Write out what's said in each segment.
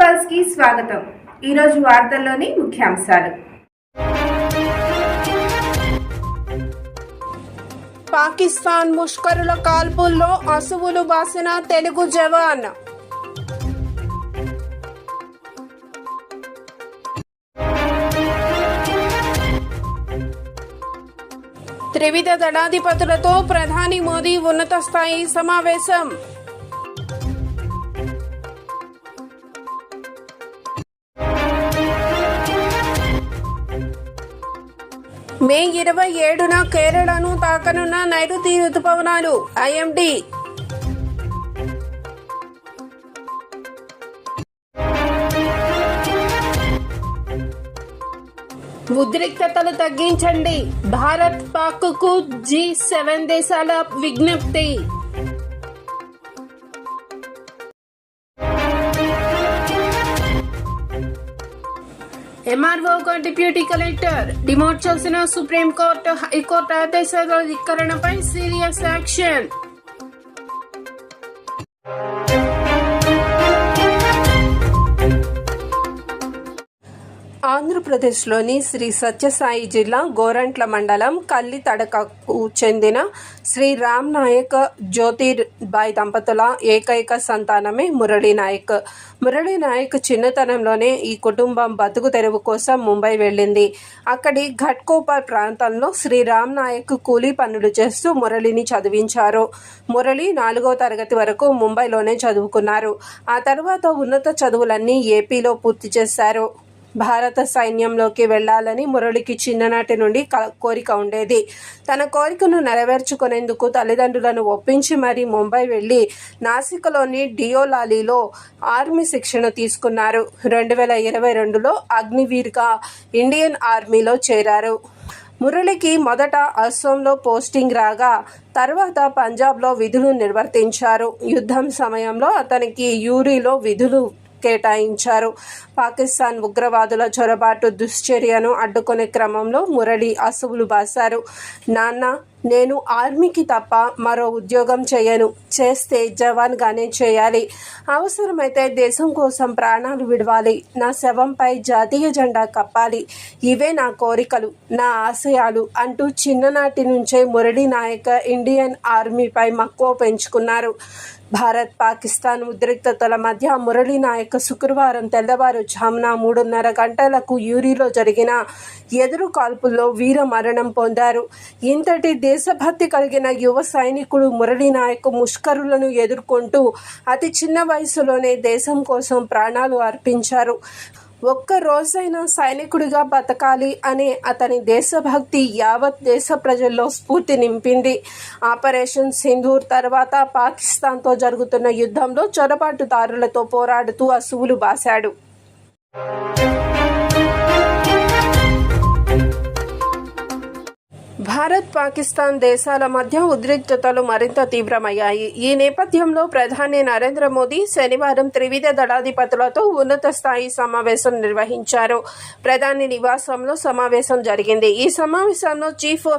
పల్స్కి స్వాగతం. ఈరోజు వార్తల్లోని ముఖ్యాంశాలు. పాకిస్తాన్ ముష్కరుల కాల్పుల్లో అసువులు బాసిన తెలుగు జవాన్. త్రివిధ దళాధిపతులతో ప్రధాని మోదీ ఉన్నత స్థాయి సమావేశం. మే ఇరవై ఏడున కేరళను తాకనున్న నైరుతి రుతుపవనాలు ఐఎండి. ఉద్రిక్తతలు తగ్గించండి. భారత్ పాక్కు జీ సెవెన్ దేశాల విజ్ఞప్తి. ఎంఆర్ఓ డిప్యూటీ కలెక్టర్ డిమోట్ చేసిన సుప్రీంకోర్టు హైకోర్టు ఆదేశాల ధిక్కరణపై సీరియస్ యాక్షన్ ఆంధ్రప్రదేశ్లోని శ్రీ సత్యసాయి జిల్లా గోరంట్ల మండలం కల్లి తడకకు చెందిన శ్రీ రామ్ నాయక్ జ్యోతిర్బాయ్ దంపతుల ఏకైక సంతానమే మురళీ నాయక్. మురళీ నాయక్ చిన్నతనంలోనే ఈ కుటుంబం బతుకు తెరువు కోసం ముంబై వెళ్ళింది. అక్కడి ఘట్కోపర్ ప్రాంతంలో శ్రీ రామ్ నాయక్ కూలీ పనులు చేస్తూ మురళిని చదివించారు. మురళి నాలుగో తరగతి వరకు ముంబైలోనే చదువుకున్నారు. ఆ తర్వాత ఉన్నత చదువులన్నీ ఏపీలో పూర్తి చేశారు. భారత సైన్యంలోకి వెళ్ళాలని మురళికి చిన్ననాటి నుండి కోరిక ఉండేది. తన కోరికను నెరవేర్చుకునేందుకు తల్లిదండ్రులను ఒప్పించి మరీ ముంబై వెళ్ళి నాసిక్లోని డియోలాలీలో ఆర్మీ శిక్షణ తీసుకున్నారు. రెండు వేల ఇరవై రెండులో అగ్నివీర్గా ఇండియన్ ఆర్మీలో చేరారు. మురళికి మొదట అస్సోంలో పోస్టింగ్ రాగా తర్వాత పంజాబ్లో విధులు నిర్వర్తించారు. యుద్ధం సమయంలో అతనికి యూరిలో విధులు కేటాయించారు. పాకిస్తాన్ ఉగ్రవాదుల చొరబాటు దుశ్చర్యను అడ్డుకునే క్రమంలో మురళి అసువులు బాశారు. నాన్న నేను ఆర్మీకి తప్ప మరో ఉద్యోగం చేయను. చేస్తే జవాన్గానే చేయాలి. అవసరమైతే దేశం కోసం ప్రాణాలు విడవాలి. నా శవంపై జాతీయ జెండా కప్పాలి. ఇవే నా కోరికలు నా ఆశయాలు అంటూ చిన్ననాటి నుంచే మురళి నాయక ఇండియన్ ఆర్మీపై మక్కువ పెంచుకున్నారు. భారత్ పాకిస్తాన్ ఉద్రిక్తతల మధ్య మురళీ నాయక్ శుక్రవారం తెల్లవారుజామున మూడున్నర గంటలకు యూరిలో జరిగిన ఎదురు కాల్పుల్లో వీర మరణం పొందారు. ఇంతటి దేశభక్తి కలిగిన యువ సైనికుడు మురళీ నాయక్ ముష్కరులను ఎదుర్కొంటూ అతి చిన్న వయసులోనే దేశం కోసం ప్రాణాలు అర్పించారు. ఒక్క రోజైనా సైనికుడిగా బతకాలి అనే అతని దేశభక్తి యావత్ దేశ ప్రజల్లో స్ఫూర్తి నింపింది. ఆపరేషన్ సింధూర్ తర్వాత పాకిస్తాన్తో జరుగుతున్న యుద్ధంలో చొరబాటుదారులతో పోరాడుతూ అసువులు బాశాడు. భారత్ పాకిస్తాన్ దేశాల మధ్య ఉద్రిక్తతలు మరింత తీవ్రమయ్యాయి. ఈ నేపథ్యంలో ప్రధాని నరేంద్ర మోదీ శనివారం త్రివిధ దళాధిపతులతో ఉన్నత స్థాయి సమావేశం నిర్వహించారు. ప్రధాని నివాసంలో సమావేశం జరిగింది. ఈ సమావేశంలో chief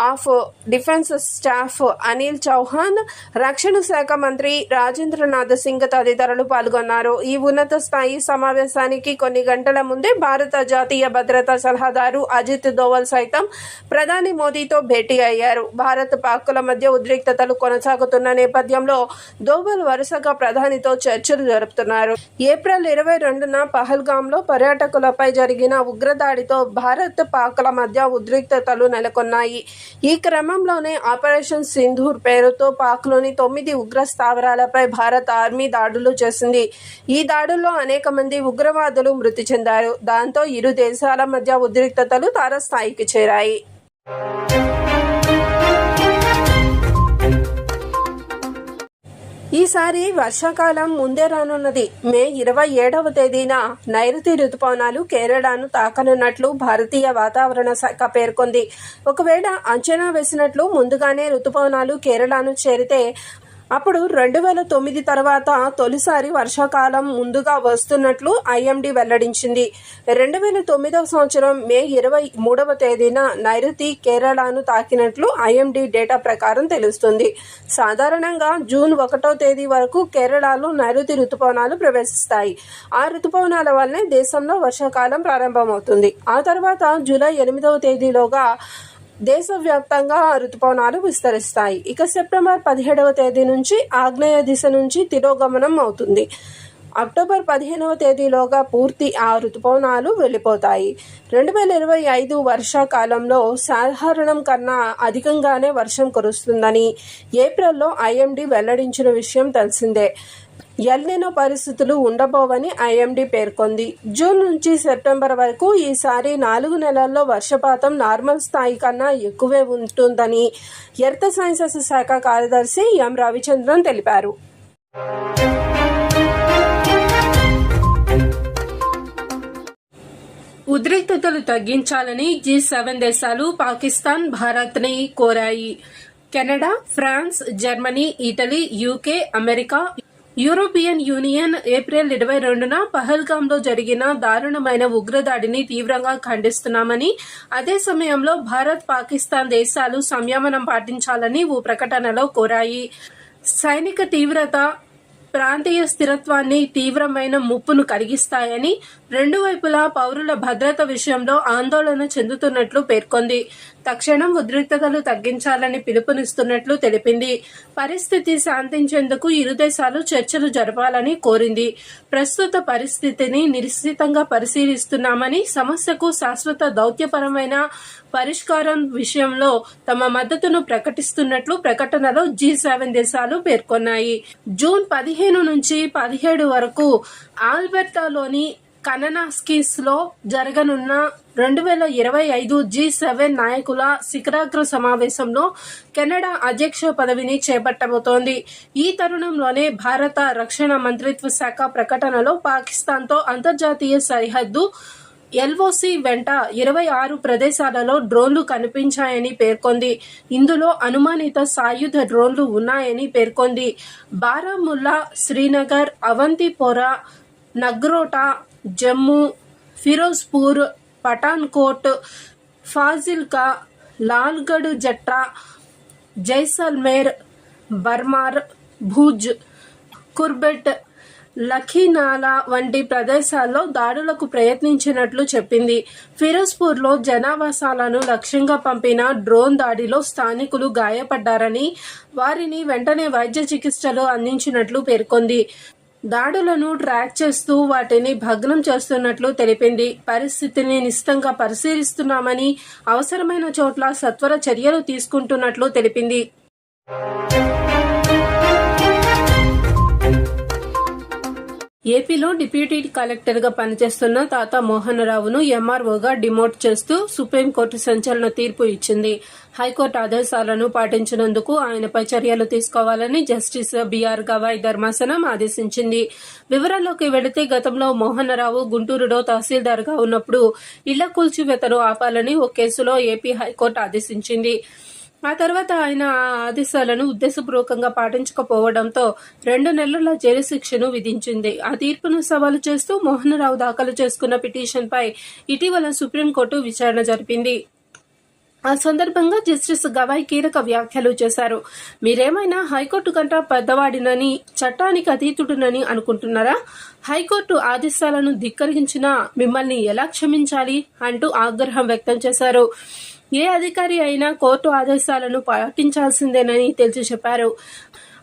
of defence staff Anil Chauhan రక్షణ శాఖ మంత్రి రాజేంద్రనాథ్ సింగ్ తదితరులు పాల్గొన్నారు. ఈ ఉన్నత స్థాయి సమావేశానికి కొన్ని గంటల ముందే భారత జాతీయ భద్రతా సలహాదారు అజిత్ దోవల్ సైతం ప్రధాని మోదీతో భేటీ అయ్యారు. భారత్ పాక్కుల మధ్య ఉద్రిక్తతలు కొనసాగుతున్న నేపథ్యంలో దోవల్ వరుసగా ప్రధానితో చర్చలు జరుపుతున్నారు. ఏప్రిల్ ఇరవై రెండున పహల్గాంలో పర్యాటకులపై జరిగిన ఉగ్రదాడితో భారత్ పాక్ల మధ్య ఉద్రిక్తతలు నెలకొన్నాయి. ఈ క్రమంలోనే ఆపరేషన్ సింధూర్ పేరుతో పాక్లోని తొమ్మిది ఉగ్ర స్థావరాలపై భారత్ ఆర్మీ దాడులు చేసింది. ఈ దాడుల్లో అనేక మంది ఉగ్రవాదులు మృతి చెందారు. దాంతో ఇరు దేశాల మధ్య ఉద్రిక్తతలు తారస్థాయికి చేరాయి. ఈసారి వర్షాకాలం ముందే రానున్నది. మే ఇరవై ఏడవ తేదీన నైరుతి రుతుపవనాలు కేరళను తాకనున్నట్లు భారతీయ వాతావరణ శాఖ పేర్కొంది. ఒకవేళ అంచనా వేసినట్లు ముందుగానే రుతుపవనాలు కేరళను చేరితే అప్పుడు రెండు వేల తొమ్మిది తర్వాత తొలిసారి వర్షాకాలం ముందుగా వస్తున్నట్లు ఐఎండీ వెల్లడించింది. రెండు వేల తొమ్మిదవ సంవత్సరం మే ఇరవై మూడవ తేదీన నైరుతి కేరళను తాకినట్లు ఐఎండీ డేటా ప్రకారం తెలుస్తుంది. సాధారణంగా జూన్ ఒకటో తేదీ వరకు కేరళలో నైరుతి రుతుపవనాలు ప్రవేశిస్తాయి. ఆ రుతుపవనాల వల్లనే దేశంలో వర్షాకాలం ప్రారంభమవుతుంది. ఆ తర్వాత జూలై ఎనిమిదవ తేదీలోగా దేశవ్యాప్తంగా ఋతుపవనాలు విస్తరిస్తాయి. ఇక సెప్టెంబర్ పదిహేడవ తేదీ నుంచి ఆగ్నేయ దిశ నుంచి తిరోగమనం అవుతుంది. అక్టోబర్ పదిహేనవ తేదీలోగా పూర్తి ఆ ఋతుపవనాలు వెళ్ళిపోతాయి. రెండు వేల ఇరవై ఐదు వర్షాకాలంలో సాధారణం కన్నా అధికంగానే వర్షం కురుస్తుందని ఏప్రిల్లో ఐఎండీ వెల్లడించిన విషయం తెలిసిందే. ఎల్నినో పరిస్థితులు ఉండబోవని ఐఎండీ పేర్కొంది. జూన్ నుంచి సెప్టెంబర్ వరకు ఈసారి నాలుగు నెలల్లో వర్షపాతం నార్మల్ స్థాయి కన్నా ఎక్కువే ఉంటుందని ఎర్త్ సైన్సెస్ శాఖ కార్యదర్శి ఎం రవిచంద్రన్ తెలిపారు. ఉద్రిక్తతలు తగ్గించాలని జీ సెవెన్ దేశాలు పాకిస్తాన్ భారత్ని కోరాయి. Canada France Germany Italy UK America European Union April ఇరవై రెండున పహల్గాంలో జరిగిన దారుణమైన ఉగ్రదాడిని తీవ్రంగా ఖండిస్తున్నామని అదే సమయంలో భారత్ పాకిస్తాన్ దేశాలు సంయమనం పాటించాలని ఓ ప్రకటనలో కోరాయి. సైనిక తీవ్రత ప్రాంతీయ స్థిరత్వాన్ని తీవ్రమైన ముప్పును కలిగిస్తాయని రెండు వైపులా పౌరుల భద్రత విషయంలో ఆందోళన చెందుతున్నట్లు పేర్కొంది. తక్షణం ఉద్రిక్తతలు తగ్గించాలని పిలుపునిస్తున్నట్లు తెలిపింది. పరిస్థితి శాంతించేందుకు ఇరు దేశాలు చర్చలు జరపాలని కోరింది. ప్రస్తుత పరిస్థితిని నిశ్చితంగా పరిశీలిస్తున్నామని సమస్యకు శాశ్వత దౌత్యపరమైన పరిష్కారం విషయంలో తమ మద్దతును ప్రకటిస్తున్నట్లు ప్రకటనలో జీ సెవెన్ దేశాలు పేర్కొన్నాయి. జూన్ పదిహేను నుంచి పదిహేడు వరకు ఆల్బర్టాలోని కననాస్కిస్లో జరగనున్న రెండు వేల ఇరవై ఐదు జీ సెవెన్ నాయకుల శిఖరాగ్ర సమావేశంలో కెనడా అధ్యక్ష పదవిని చేపట్టబోతోంది. ఈ తరుణంలోనే భారత రక్షణ మంత్రిత్వ శాఖ ప్రకటనలో పాకిస్తాన్తో అంతర్జాతీయ సరిహద్దు ఎల్ఓసి వెంట ఇరవై ఆరు ప్రదేశాలలో డ్రోన్లు కనిపించాయని పేర్కొంది. ఇందులో అనుమానిత సాయుధ డ్రోన్లు ఉన్నాయని పేర్కొంది. బారాముల్లా శ్రీనగర్ అవంతిపోరా నగ్రోటా జమ్మూ ఫిరోజ్పూర్ పఠాన్కోట్ ఫాజిల్కా లాల్గఢ్ జట్రా జైసల్మేర్ బర్మార్ భుజ్ కుర్బెట్ లఖీనాలా వంటి ప్రదేశాల్లో దాడులకు ప్రయత్నించినట్లు చెప్పింది. ఫిరోజ్పూర్లో జనావాసాలను లక్ష్యంగా పంపిన డ్రోన్ దాడిలో స్థానికులు గాయపడ్డారని వారిని వెంటనే వైద్య చికిత్సలు అందించినట్లు పేర్కొంది. దాడులను ట్రాక్ చేస్తూ వాటిని భగ్నం చేస్తున్నట్లు తెలిపింది. పరిస్థితిని నిశితంగా పరిశీలిస్తున్నామని అవసరమైన చోట్ల సత్వర చర్యలు తీసుకుంటున్నట్లు తెలిపింది. ఏపీలో డిప్యూటీ కలెక్టర్గా పనిచేస్తున్న తాత మోహనరావును ఎంఆర్ఓగా డిమోట్ చేస్తూ సుప్రీంకోర్టు సంచలన తీర్పు ఇచ్చింది. హైకోర్టు ఆదేశాలను పాటించినందుకు ఆయనపై చర్యలు తీసుకోవాలని జస్టిస్ బీఆర్ గవాయ్ ధర్మాసనం ఆదేశించింది. వివరాల్లోకి వెళితే గతంలో మోహనరావు గుంటూరులో తహసీల్దార్గా ఉన్నప్పుడు ఇళ్ళ కూల్చివేతను ఆపాలని ఓ కేసులో ఏపీ హైకోర్టు ఆదేశించింది. ఆ తర్వాత ఆయన ఆ ఆదేశాలను ఉద్దేశపూర్వకంగా పాటించకపోవడంతో రెండు నెలల జైలు శిక్షను విధించింది. ఆ తీర్పును సవాలు చేస్తూ మోహన్ రావు దాఖలు చేసుకున్న పిటిషన్పై ఇటీవల సుప్రీంకోర్టు విచారణ జరిపింది. ఆ సందర్భంగా జస్టిస్ గవాయ్ కీలక వ్యాఖ్యలు చేశారు. మీరేమైనా హైకోర్టు కంట పెద్దవాడినని చట్టానికి అతీతుడునని అనుకుంటున్నారా? హైకోర్టు ఆదేశాలను ధిక్కరించిన మిమ్మల్ని ఎలా క్షమించాలి అంటూ ఆగ్రహం వ్యక్తం చేశారు. ఏ అధికారి అయినా కోర్టు ఆదేశాలను పాటించాల్సిందేనని తేల్చి చెప్పారు.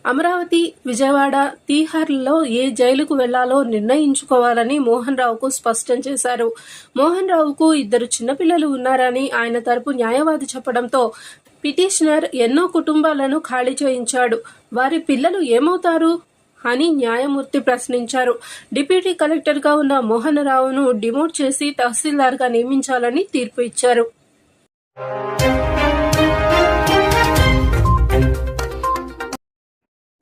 అమరావతి విజయవాడ తీహార్లలో ఏ జైలుకు వెళ్ళాలో నిర్ణయించుకోవాలని మోహన్ రావుకు స్పష్టం చేశారు. మోహన్ రావుకు ఇద్దరు చిన్నపిల్లలు ఉన్నారని ఆయన తరపు న్యాయవాది చెప్పడంతో పిటిషనర్ ఎన్నో కుటుంబాలను ఖాళీ చేయించాడు. వారి పిల్లలు ఏమవుతారు అని న్యాయమూర్తి ప్రశ్నించారు. డిప్యూటీ కలెక్టర్గా ఉన్న మోహన్ రావును డిమోట్ చేసి తహసీల్దార్గా నియమించాలని తీర్పు ఇచ్చారు.